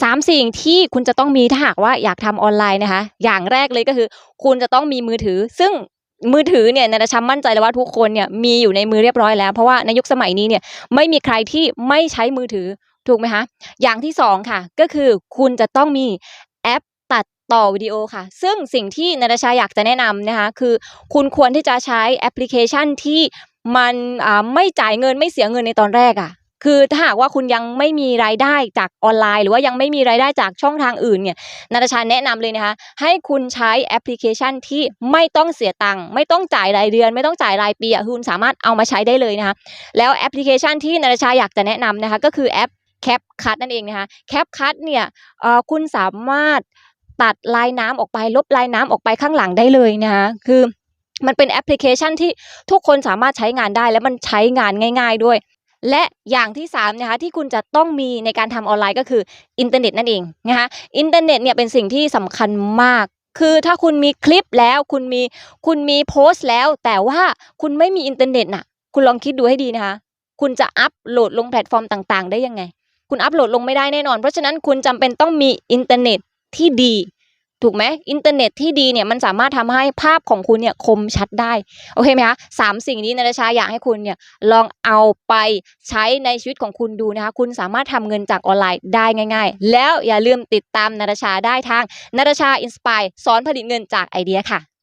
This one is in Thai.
สามสิ่งที่คุณจะต้องมีถ้าหากว่าอยากทำออนไลน์นะคะ อย่างแรกเลยก็คือ คุณจะต้องมีมือถือ ซึ่งมือถือเนี่ยนาตาชามั่นใจเลยว่าทุกคนเนี่ยมีอยู่ในมือเรียบร้อยแล้ว เพราะว่าในยุคสมัยนี้เนี่ยไม่มีใครที่ไม่ใช้มือถือถูกไหมคะอย่างที่สองค่ะ ก็คือคุณจะต้องมีแอปตัดต่อวิดีโอค่ะ ซึ่งสิ่งที่นาตาชาอยากจะแนะนำนะคะคือคุณควรที่จะใช้แอปพลิเคชันที่มันไม่จ่ายเงินไม่เสียเงินในตอนแรกอะ คือถ้าหากว่าคุณยังไม่มีรายได้จากออนไลน์ หรือว่ายังไม่มีรายได้จากช่องทางอื่นเนี่ยนาตาชาแนะนำเลยนะคะ ให้คุณใช้แอปพลิเคชันที่ไม่ต้องเสียตังค์ไม่ต้องจ่ายรายเดือน ไม่ต้องจ่ายรายปีอะคุณสามารถเอามาใช้ได้เลยนะคะแล้วแอปพลิเคชันที่นาตาชาอยากจะแนะนำนะคะก็คือแอป CapCut นั่นเองนะคะ CapCut เนี่ยคุณสามารถตัดลายน้ำออกไปลบลายน้ำออกไปข้างหลังได้เลยนะคะคือมันเป็นแอปพลิเคชันที่ทุกคนสามารถใช้งานได้และมันใช้งานง่าย ๆด้วย และอย่างที่3นะคะที่คุณจะต้องมีในการทำออนไลน์ก็คืออินเทอร์เน็ตนั่นเองนะคะอินเทอร์เน็ตเนี่ยเป็นสิ่งที่สำคัญมากคือถ้าคุณมีคลิปแล้วคุณมีคุณมีโพสต์แล้ว แต่ว่าคุณไม่มีอินเทอร์เน็ตน่ะ คุณลองคิดดูให้ดีนะคะ คุณจะอัปโหลดลงแพลตฟอร์มต่าง ๆ ได้ยังไง คุณอัปโหลดลงไม่ได้แน่นอน เพราะฉะนั้นคุณจำเป็นต้องมีอินเทอร์เน็ตที่ดี ถูกไหมอินเทอร์เน็ตที่ดีเนี่ยมันสามารถทำให้ภาพของคุณเนี่ยคมชัดได้ โอเคไหมคะสามสิ่งนี้นาตาชาอยากให้คุณเนี่ยลองเอาไปใช้ในชีวิตของคุณดูนะคะ คุณสามารถทำเงินจากออนไลน์ได้ง่าย ๆ แล้วอย่าลืมติดตามนาตาชาได้ทางนราชาอินสปายสอนผลิตเงินจากไอเดียค่ะ